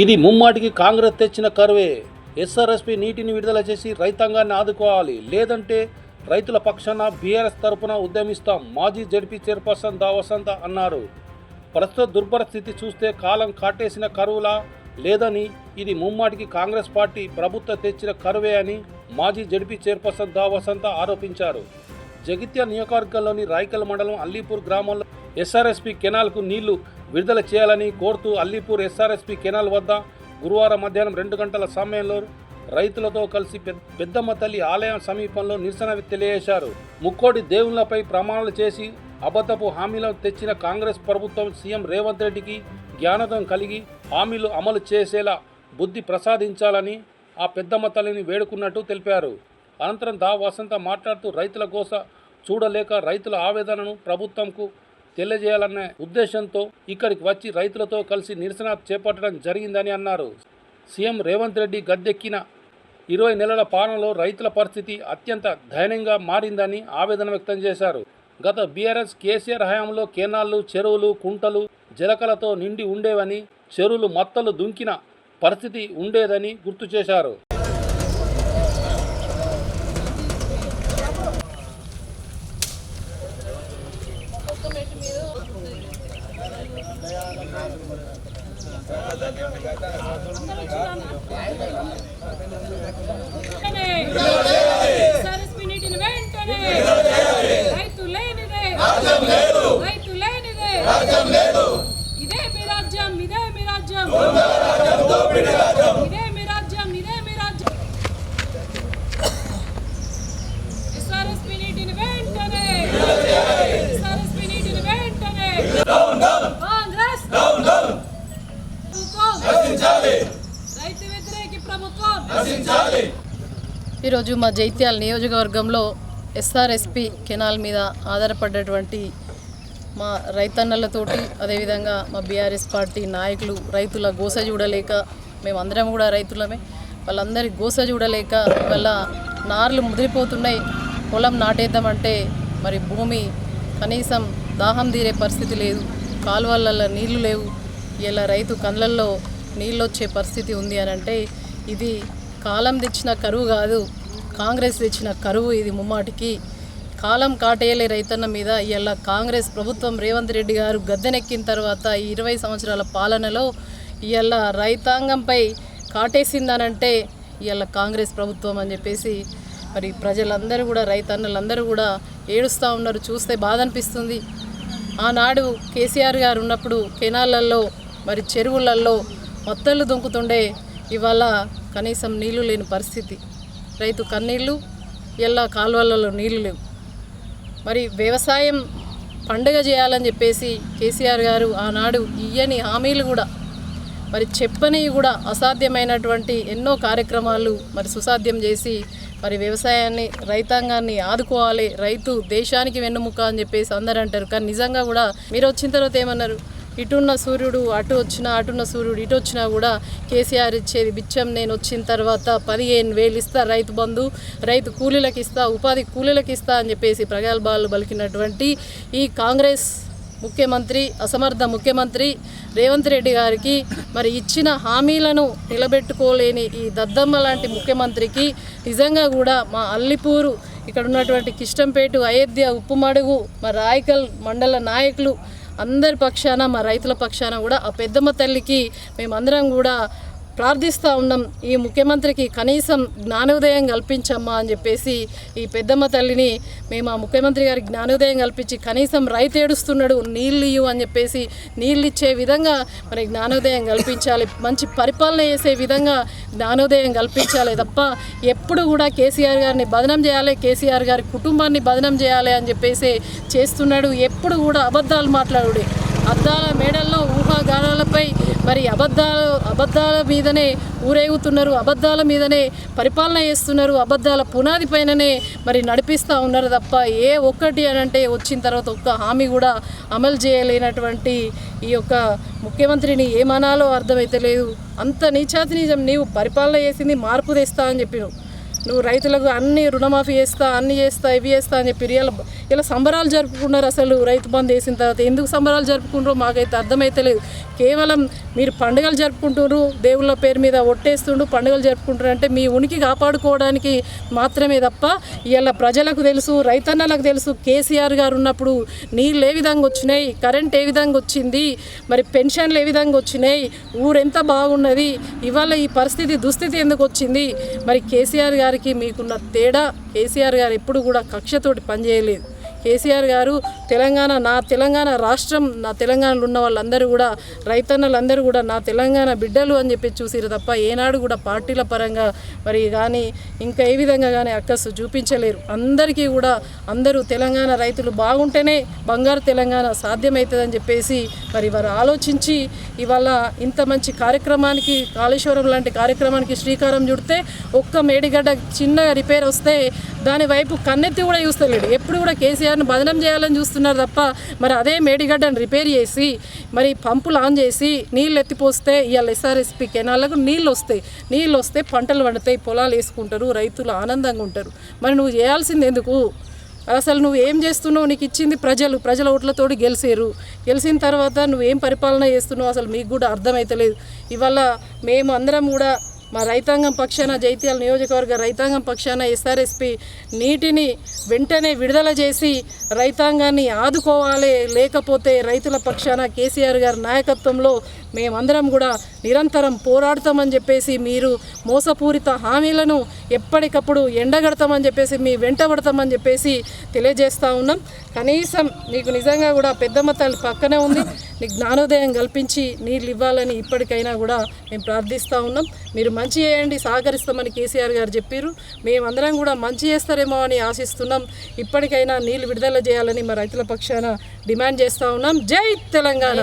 ఇది ముమ్మాటికి కాంగ్రెస్ తెచ్చిన కరువే. ఎస్ఆర్ఎస్పి నీటిని విడుదల చేసి రైతాంగాన్ని ఆదుకోవాలి. లేదంటే రైతుల పక్షాన బీఆర్ఎస్ తరపున ఉద్యమిస్తాం. మాజీ జడ్పీ చైర్పర్సన్ దావసంత అన్నారు. ప్రస్తుత దుర్భర స్థితి చూస్తే కాలం కాటేసిన కరువులా? లేదని ఇది ముమ్మాటికి కాంగ్రెస్ పార్టీ ప్రభుత్వ తెచ్చిన కరువే అని మాజీ జడ్పీ చైర్పర్సన్ దావసంత ఆరోపించారు. జగిత్యాల నియోజకవర్గంలోని రాయకల్ మండలం అల్లీపూర్ గ్రామంలో ఎస్ఆర్ఎస్పి కెనాల్కు నీళ్ళు విడుదల చేయాలని కోరుతూ అల్లీపూర్ ఎస్ఆర్ఎస్పి కెనాల్ వద్ద గురువారం మధ్యాహ్నం రెండు గంటల సమయంలో రైతులతో కలిసి పెద్దమ్మ తల్లి ఆలయం సమీపంలో నిరసన తెలియజేశారు. ముక్కోటి దేవుళ్ళపై ప్రమాణాలు చేసి అబద్ధపు హామీలను తెచ్చిన కాంగ్రెస్ ప్రభుత్వం సీఎం రేవంత్ రెడ్డికి జ్ఞానోదయం కలిగి హామీలు అమలు చేసేలా బుద్ధి ప్రసాదించాలని ఆ పెద్దమ్మ తల్లిని వేడుకున్నట్టు తెలిపారు. అనంతరం దా వసంత మాట్లాడుతూ రైతుల కోసం చూడలేక రైతుల ఆవేదనను ప్రభుత్వంకు తెలియజేయాలనే ఉద్దేశంతో ఇక్కడికి వచ్చి రైతులతో కలిసి నిరసన చేపట్టడం జరిగిందని అన్నారు. సీఎం రేవంత్ రెడ్డి గద్దెక్కిన ఇరవై నెలల పాలనలో రైతుల పరిస్థితి అత్యంత దయనీయంగా మారిందని ఆవేదన వ్యక్తం చేశారు. గత బీఆర్ఎస్ కేసీఆర్ హయాంలో కేనాళ్ళు చెరువులు కుంటలు జలకలతో నిండి ఉండేవని చెరువులు మత్తలు దుంకిన పరిస్థితి ఉండేదని గుర్తు చేశారు. వెంటనే ఈరోజు మా జైత్యాల నియోజకవర్గంలో ఎస్ఆర్ఎస్పి కెనాల్ మీద ఆధారపడ్డటువంటి మా రైతన్నలతోటి అదేవిధంగా మా బీఆర్ఎస్ పార్టీ నాయకులు రైతుల గోస చూడలేక మేమందరం కూడా రైతులమే. వాళ్ళందరి గోస చూడలేక వాళ్ళ నార్లు ముదిరిపోతున్నాయి. పొలం నాటేద్దామంటే మరి భూమి కనీసం దాహం తీరే పరిస్థితి లేదు. కాలువలలో నీళ్ళు లేవు. ఇలా రైతు కళ్ళల్లో నీళ్ళు వచ్చే పరిస్థితి ఉంది అని అంటే ఇది కాలం తెచ్చిన కరువు కాదు. కాంగ్రెస్ తెచ్చిన కరువు ఇది ముమ్మాటికి. కాలం కాటేయలే రైతన్న మీద. ఇలా కాంగ్రెస్ ప్రభుత్వం రేవంత్ రెడ్డి గారు గద్దెనెక్కిన తర్వాత ఈ ఇరవై సంవత్సరాల పాలనలో ఇవాళ రైతాంగంపై కాటేసిందనంటే ఇవాళ కాంగ్రెస్ ప్రభుత్వం అని చెప్పేసి మరి ప్రజలందరూ కూడా రైతన్నలందరూ కూడా ఏడుస్తూ ఉన్నారు. చూస్తే బాధ అనిపిస్తుంది ఆనాడు కేసీఆర్ గారు ఉన్నప్పుడు కెనాలల్లో మరి చెరువులలో మొత్తలు దుంకుతుండే ఇవాళ కనీసం నీళ్ళు లేని పరిస్థితి. రైతు కన్నీళ్ళు ఇలా కాలువలలో నీళ్ళు లేవు. మరి వ్యవసాయం పండుగ చేయాలని చెప్పేసి కేసీఆర్ గారు ఆనాడు ఇయ్యని హామీలు కూడా మరి చెప్పని కూడా అసాధ్యమైనటువంటి ఎన్నో కార్యక్రమాలు మరి సుసాధ్యం చేసి మరి వ్యవసాయాన్ని రైతాంగాన్ని ఆదుకోవాలి రైతు దేశానికి వెన్నుముక అని చెప్పేసి అందరూ అంటారు. కానీ నిజంగా కూడా మీరు వచ్చిన తర్వాత ఏమన్నారు? ఇటున్న సూర్యుడు అటు వచ్చినా అటున్న సూర్యుడు ఇటు వచ్చినా కూడా కేసీఆర్ ఇచ్చేది బిచ్చం నేను వచ్చిన తర్వాత పదిహేను వేలు ఇస్తా రైతు బంధు రైతు కూలీలకు ఇస్తా ఉపాధి కూలీలకు ఇస్తా అని చెప్పేసి ప్రగల్భాలు పలికినటువంటి ఈ కాంగ్రెస్ ముఖ్యమంత్రి అసమర్థ ముఖ్యమంత్రి రేవంత్ రెడ్డి గారికి మరి ఇచ్చిన హామీలను నిలబెట్టుకోలేని ఈ దద్దమ్మ లాంటి ముఖ్యమంత్రికి నిజంగా కూడా మా అల్లిపూరు ఇక్కడ ఉన్నటువంటి కిష్టంపేటు అయోధ్య ఉప్పుమడుగు మా రాయకల్ మండల నాయకులు అందరి పక్షాన మా రైతుల పక్షాన కూడా ఆ పెద్దమ్మ తల్లికి మేమందరం కూడా ప్రార్థిస్తూ ఉన్నాం. ఈ ముఖ్యమంత్రికి కనీసం జ్ఞానోదయం కల్పించమ్మా అని చెప్పేసి ఈ పెద్దమ్మ తల్లిని మేము ఆ ముఖ్యమంత్రి గారికి జ్ఞానోదయం కల్పించి కనీసం రైతు ఏడుస్తున్నాడు నీళ్ళు ఇవ్వు అని చెప్పేసి నీళ్ళు ఇచ్చే విధంగా మరి జ్ఞానోదయం కల్పించాలి. మంచి పరిపాలన చేసే విధంగా జ్ఞానోదయం కల్పించాలి తప్ప ఎప్పుడు కూడా కేసీఆర్ గారిని బదనం చేయాలి కేసీఆర్ గారి కుటుంబాన్ని బదనం చేయాలి అని చెప్పేసి చేస్తున్నాడు. ఎప్పుడు కూడా అబద్ధాలు మాట్లాడుడే అద్దాల మేడల్లో ఊహాగానాలపై మరి అబద్ధాలు అబద్ధాల మీదనే ఊరేగుతున్నారు అబద్ధాల మీదనే పరిపాలన చేస్తున్నారు అబద్ధాల పునాది పైననే మరి నడిపిస్తూ ఉన్నారు తప్ప ఏ ఒక్కటి అని అంటే వచ్చిన తర్వాత ఒక్క హామీ కూడా అమలు చేయలేనటువంటి ఈ యొక్క ముఖ్యమంత్రిని ఏమనాలో అర్థమైతే లేదు. అంత నీచాతి నిజం నీవు పరిపాలన చేసింది మార్పు తెస్తా అని చెప్పినావు. నువ్వు రైతులకు అన్ని రుణమాఫీ చేస్తా అన్ని చేస్తా ఇవి చేస్తా అని చెప్పి ఇలా ఇలా సంబరాలు జరుపుకున్నారు అసలు రైతు బంద్ వేసిన తర్వాత. ఎందుకు సంబరాలు జరుపుకుంటారో మాకైతే అర్థమైతే కేవలం మీరు పండుగలు జరుపుకుంటున్నారు దేవుళ్ళ పేరు మీద ఒట్టేస్తుండు పండుగలు జరుపుకుంటారు అంటే మీ ఉనికి కాపాడుకోవడానికి మాత్రమే తప్ప ఇలా ప్రజలకు తెలుసు రైతన్నలకు తెలుసు. కేసీఆర్ గారు ఉన్నప్పుడు నీళ్ళు ఏ విధంగా వచ్చినాయి కరెంట్ ఏ విధంగా వచ్చింది మరి పెన్షన్లు ఏ విధంగా వచ్చినాయి ఊరెంత బాగున్నది ఇవాళ ఈ పరిస్థితి దుస్థితి ఎందుకు వచ్చింది? మరి కేసీఆర్ గారు గారికి మీకున్న తేడా కేసీఆర్ గారు ఎప్పుడు కూడా కక్షతోటి పనిచేయలేదు. కేసీఆర్ గారు తెలంగాణ నా తెలంగాణ రాష్ట్రం నా తెలంగాణలో ఉన్న వాళ్ళందరూ కూడా రైతన్నలందరూ కూడా నా తెలంగాణ బిడ్డలు అని చెప్పి చూసిరు తప్ప ఏనాడు కూడా పార్టీల పరంగా మరి కానీ ఇంకా ఏ విధంగా కానీ అక్కసు చూపించలేరు. అందరికీ కూడా అందరూ తెలంగాణ రైతులు బాగుంటేనే బంగారు తెలంగాణ సాధ్యమవుతుందని చెప్పేసి మరి వారు ఆలోచించి ఇవాళ ఇంత మంచి కార్యక్రమానికి కాళేశ్వరం లాంటి కార్యక్రమానికి శ్రీకారం చుడితే ఒక్క మేడిగడ్డ చిన్న రిపేర్ వస్తే దాని వైపు కన్నెత్తి కూడా చూస్తలేడు. ఎప్పుడు కూడా కేసీఆర్ను బదనం చేయాలని చూస్తున్నారు తప్ప మరి అదే మేడిగడ్డను రిపేర్ చేసి మరి పంపులు ఆన్ చేసి నీళ్ళు ఎత్తిపోస్తే ఇవాళ ఎస్ఆర్ఎస్పి కెనాళ్ళకు నీళ్ళు వస్తాయి. నీళ్ళు వస్తే పంటలు పండుతాయి పొలాలు వేసుకుంటారు రైతులు ఆనందంగా ఉంటారు. మరి నువ్వు చేయాల్సింది ఎందుకు? అసలు నువ్వు ఏం చేస్తున్నావు? నీకు ఇచ్చింది ప్రజలు. ప్రజల ఓట్లతోటి గెలిచారు గెలిచిన తర్వాత నువ్వేం పరిపాలన చేస్తున్నావు? అసలు మీకు కూడా అర్థమవుతలేదు ఇవాళ మేము అందరం కూడా మా రైతాంగం పక్షాన జైత్యాల నియోజకవర్గ రైతాంగం పక్షాన ఎస్ఆర్ఎస్పి నీటిని వెంటనే విడుదల చేసి రైతాంగాన్ని ఆదుకోవాలి. లేకపోతే రైతుల పక్షాన కేసీఆర్ గారి నాయకత్వంలో మేమందరం కూడా నిరంతరం పోరాడతామని చెప్పేసి మీరు మోసపూరిత హామీలను ఎప్పటికప్పుడు ఎండగడతామని చెప్పేసి మీ వెంటబడతామని చెప్పేసి తెలియజేస్తూ ఉన్నాం. కనీసం నీకు నిజంగా కూడా పెద్దమ్మ తల్లి పక్కనే ఉంది. నీకు జ్ఞానోదయం కల్పించి నీళ్ళు ఇవ్వాలని ఇప్పటికైనా కూడా మేము ప్రార్థిస్తూ ఉన్నాం. మీరు మంచి చేయండి సహకరిస్తామని కేసీఆర్ గారు చెప్పారు. మేమందరం కూడా మంచి చేస్తారేమో అని ఆశిస్తున్నాం. ఇప్పటికైనా నీళ్ళు విడుదల చేయాలని మా రైతుల పక్షాన డిమాండ్ చేస్తూ ఉన్నాం. జై తెలంగాణ!